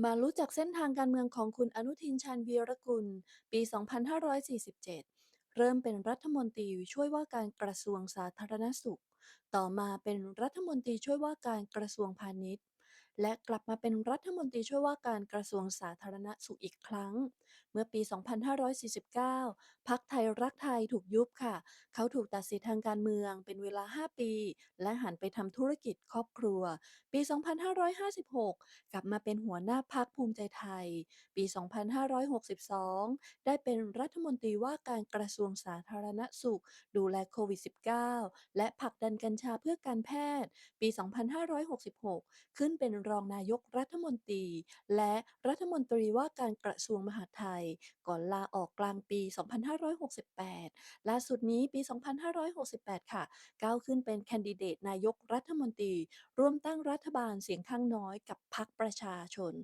มารู้จักเส้นทางการเมืองของคุณอนุทินชาญวีรกุล ปี 2547 เริ่มเป็นรัฐมนตรีช่วยว่าการกระทรวงสาธารณสุข ต่อมาเป็นรัฐมนตรีช่วยว่าการกระทรวงพาณิชย์ และกลับมาเป็นรัฐมนตรีช่วยว่าการกระทรวงสาธารณสุขอีกครั้ง เมื่อปี 2549พรรคไทยรักไทย ถูกยุบค่ะ เขาถูกตัดสิทธิ์ทางการเมืองเป็นเวลา 5 ปี และหันไปทำธุรกิจครอบครัว ปี 2556 กลับมาเป็นหัวหน้าพรรคภูมิใจไทย ปี 2562 ได้เป็นรัฐมนตรีว่าการกระทรวงสาธารณสุข ดูแลโควิด -19 และผลักดันกัญชาเพื่อการแพทย์ ปี 2566 ขึ้นเป็นรองนายกรัฐมนตรี และรัฐมนตรีว่าการกระทรวงมหาดไทย ก่อนลาออกกลางปี 2568ล่าสุดนี้ปี 2568 ค่ะ ก้าวขึ้นเป็นแคนดิเดตนายกรัฐมนตรี ร่วมตั้งรัฐบาลเสียงข้างน้อยกับพรรคประชาชน